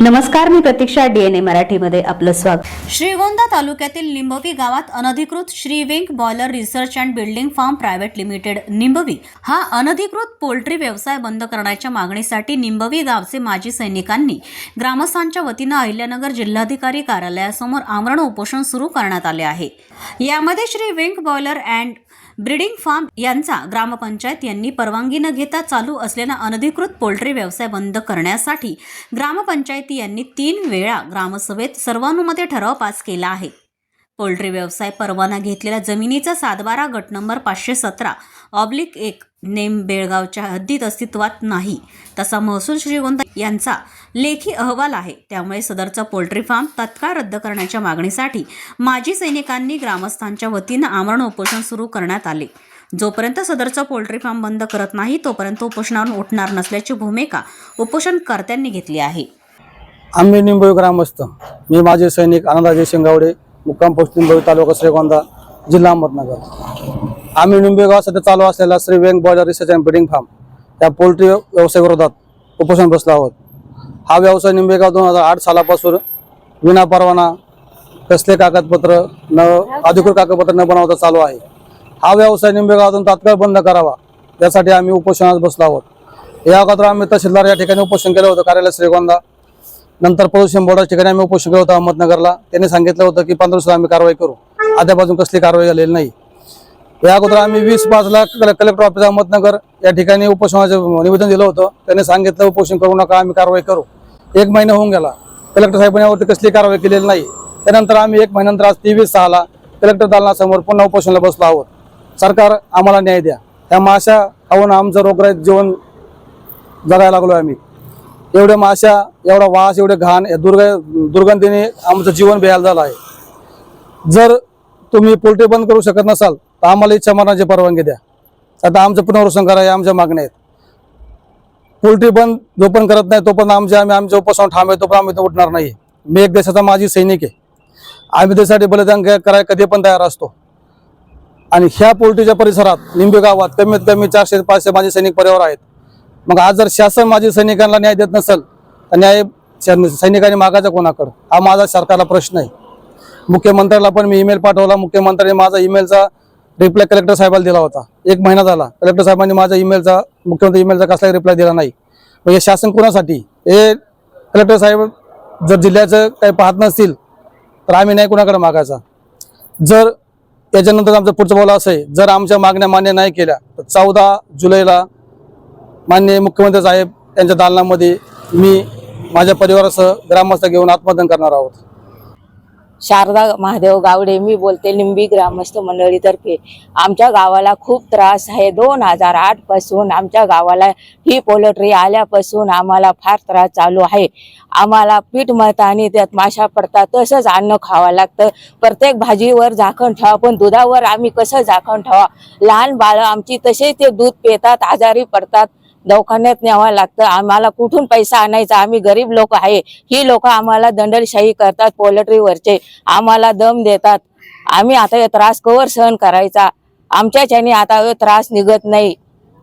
नमस्कार मी प्रतीक्षा डीएनए मराठीमध्ये आपलं स्वागत. श्रीगोंदा तालुक्यातील निंबवी गावात अनधिकृत श्री विंक boiler research and building farm private limited निंबवी हा अनधिकृत पोल्ट्री व्यवसाय बंद करण्याच्या मागणीसाठी निंबवी गावचे माजी सैनिकांनी ग्रामस्थांच्या वतीनं अहिल्यानगर जिल्हाधिकारी कार्यालयासमोर आमरण उपोषण सुरू करण्यात आले आहे. यामध्ये श्री विंक बॉयलर अँड ब्रीडिंग फार्म यांचा ग्रामपंचायत यांनी परवानगी न घेता चालू असलेला अनधिकृत पोल्ट्री व्यवसाय बंद करण्यासाठी ग्रामपंचायती यांनी तीन वेळा ग्रामसभेत सर्वानुमते ठराव पास केला आहे. पोल्ट्री व्यवसाय परवाना घेतलेल्या जमिनीचा सातबारा गट नंबर पाचशे सतरा ऑब्लिक एक नेम बेळगावच्या हद्दीत अस्तित्वात नाही. तसा महसूल श्रीगोंदा यांचा लेखी अहवाल आहे. त्यामुळे सदरचा पोल्ट्री फार्म तत्काळ रद्द करण्याच्या मागणीसाठी माजी सैनिकांनी ग्रामस्थांच्या वतीनं आमरण उपोषण सुरू करण्यात आले. जोपर्यंत सदरचा पोल्ट्री फार्म बंद करत नाही तोपर्यंत उपोषणावरून उठणार नसल्याची भूमिका उपोषणकर्त्यांनी घेतली आहे. आम्ही निंबोई ग्रामस्थ. मी माझे सैनिक आनंदाजी शिंगावडे मुक्काम पोस्ट तालुका श्रीगोंदा जिल्हा अहमदनगर. आम्ही निंबेगाव सध्या चालू असलेला श्री वेंग boiler research and breeding farm या पोल्ट्री व्यवसाय विरोधात उपोषण बसला आहोत. हा व्यवसाय निंबेगाव दोन हजार आठ सालापासून विना परवाना कसले कागदपत्र न अधिकृत कागदपत्र न बनवता चालू आहे. हा व्यवसाय निंबेगावातून तात्काळ बंद करावा यासाठी आम्ही उपोषणात बसलो आहोत. या अगोदर आम्ही तहसीलदार या ठिकाणी उपोषण केलं होतं कार्यालय श्रीगोंदा. नंतर प्रदूषण बोर्डाच्या ठिकाणी आम्ही उपोषण केलं होतं अहमदनगरला. त्यांनी सांगितलं होतं की पंधरा दिवसात आम्ही कारवाई करू. अद्यापासून कसली कारवाई झालेली नाही. या अगोदर आम्ही वीस पाचला कले- कलेक्टर ऑफिस अहमदनगर या ठिकाणी उपोषणाचं निवेदन दिलं होतं. त्यांनी सांगितलं उपोषण करू नका आम्ही कारवाई करू. एक महिना होऊन गेला. कलेक्टर साहेबांनी यावरती कसली कारवाई केलेली नाही. त्यानंतर आम्ही एक महिन्यानंतर आज तेवीस सहाला कलेक्टर दालनासमोर पुन्हा उपोषणाला बसलो आहोत. सरकार आम्हाला न्याय द्या. त्या माशा खाऊन आमचं रोगराईत जीवन जगायला लागलो आम्ही. एवढ्या माशा एवढा वास एवढे घाण या दुर्ग दुर्गंधीने आमचं जीवन बेहाल झालं आहे. जर तुम्ही पोल्ट्री बंद करू शकत नसाल तर आम्हाला इच्छा मरणाची परवानगी द्या. आता आमचं पुनर्वसन करा या आमच्या मागण्या आहेत. पोल्ट्री बंद जोपर्यंत करत नाही तोपर्यंत आमच्या आम्ही आमच्या उपासून थांबे तोपर्यंत आम्ही उठणार नाही. मी एक देशाचा माझी सैनिक आहे. आम्ही देशासाठी बलिदान करायला कधी पण तयार असतो. आणि ह्या पोल्ट्रीच्या परिसरात निंबे गावात कमीत कमी चारशे पाचशे माझे सैनिक परिवार आहेत. मग आज जर शासन माझ्या सैनिकांना न्याय देत नसेल तर न्याय सैनिकांनी मागायचा कोणाकडं? हा माझा सरकारला प्रश्न आहे. मुख्यमंत्र्याला पण मी ईमेल पाठवला. मुख्यमंत्र्यांनी माझा ईमेलचा रिप्लाय कलेक्टर साहेबाला दिला होता. एक महिना झाला. कलेक्टर साहेबांनी माझ्या ईमेलचा मुख्यमंत्री ईमेलचा कसलाही रिप्लाय दिला नाही. मग हे शासन कोणासाठी? हे कलेक्टर साहेब जर जिल्ह्याचं काही पाहत नसतील तर आम्ही नाही कोणाकडे मागायचा. जर याच्यानंतर आमचं पुढचं बोला असं आहे. जर आमच्या मागण्या मान्य नाही केल्या तर चौदा जुलैला माननीय मुख्यमंत्री साहेब यांच्या दालनामध्ये मी माझ्या परिवारासह ग्रामस्थ घेऊन आत्मदान करणार आहोत. शारदा महादेव गावडे मी बोलते लिंबी ग्रामस्थ मंडळीतर्फे. आमच्या गावाला खूप त्रास आहे. दोन हजार आठपासून आमच्या गावाला ही पोल्ट्री आल्यापासून आम्हाला फार त्रास चालू आहे. आम्हाला पीठ मळता आणि त्यात माशा पडतात तसंच अन्न खावं लागतं. प्रत्येक भाजीवर झाकण ठेवा पण दुधावर आम्ही कसं झाकण ठेवा? लहान बाळं आमची तसेच ते दूध पितात आजारी पडतात. दवाखान्यात न्यावं लागतं. आम्हाला कुठून पैसा आणायचा? आम्ही गरीब लोक आहे. ही लोक आम्हाला दंडलशाही करतात पोल्ट्रीवरचे आम्हाला दम देतात. आम्ही आता हे त्रास कवर सहन करायचा. आमच्याच्याने आता हे त्रास निघत नाही.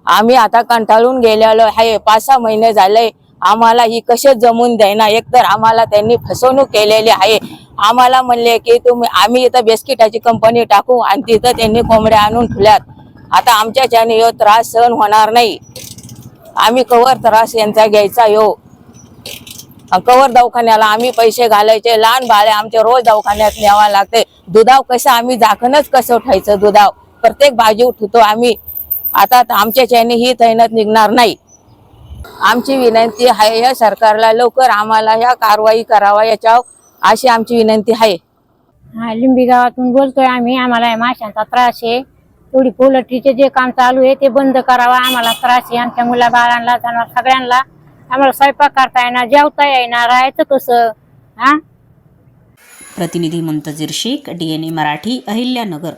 आम्ही आता कंटाळून गेलेलो आहे. पाच सहा महिने झाले. आम्हाला ही कसे जमून द्यायना एकतर आम्हाला त्यांनी फसवणूक केलेली आहे. आम्हाला म्हणले की तुम्ही आम्ही इथं बिस्किटाची कंपनी टाकू आणि तिथं त्यांनी कोंबड्या आणून ठेवल्यात. आता आमच्याच्याने ह्यो त्रास सहन होणार नाही. आम्ही कवर त्रास यांचा घ्यायचा यो. कवर दवाखान्याला आम्ही पैसे घालायचे. लहान बाळे आमचे रोज दवाखान्यात न्यावा लागते. दुधाव कसं आम्ही झाकणच कसं उठायचं दुधाव? प्रत्येक भाजी उठतो आम्ही. आता आमच्या चॅने ही तैनात निघणार नाही. आमची विनंती आहे या सरकारला लवकर आम्हाला ह्या कारवाई करावा याच्यावर अशी आमची विनंती आहे. हा लिंबी गावातून बोलतोय आम्ही. आम्हाला माशांचा त्रास आहे. थोडी पोल्ट्रीचे जे काम चालू आहे ते बंद करावं. आम्हाला त्रास आहे. आमच्या मुला बाळांना त्यांना सगळ्यांना. आम्हाला स्वयंपाक करता येणार जेवता येणार. राहायचं कसं? हा? प्रतिनिधी मुंतजीर शेख डीएनए मराठी अहिल्यानगर.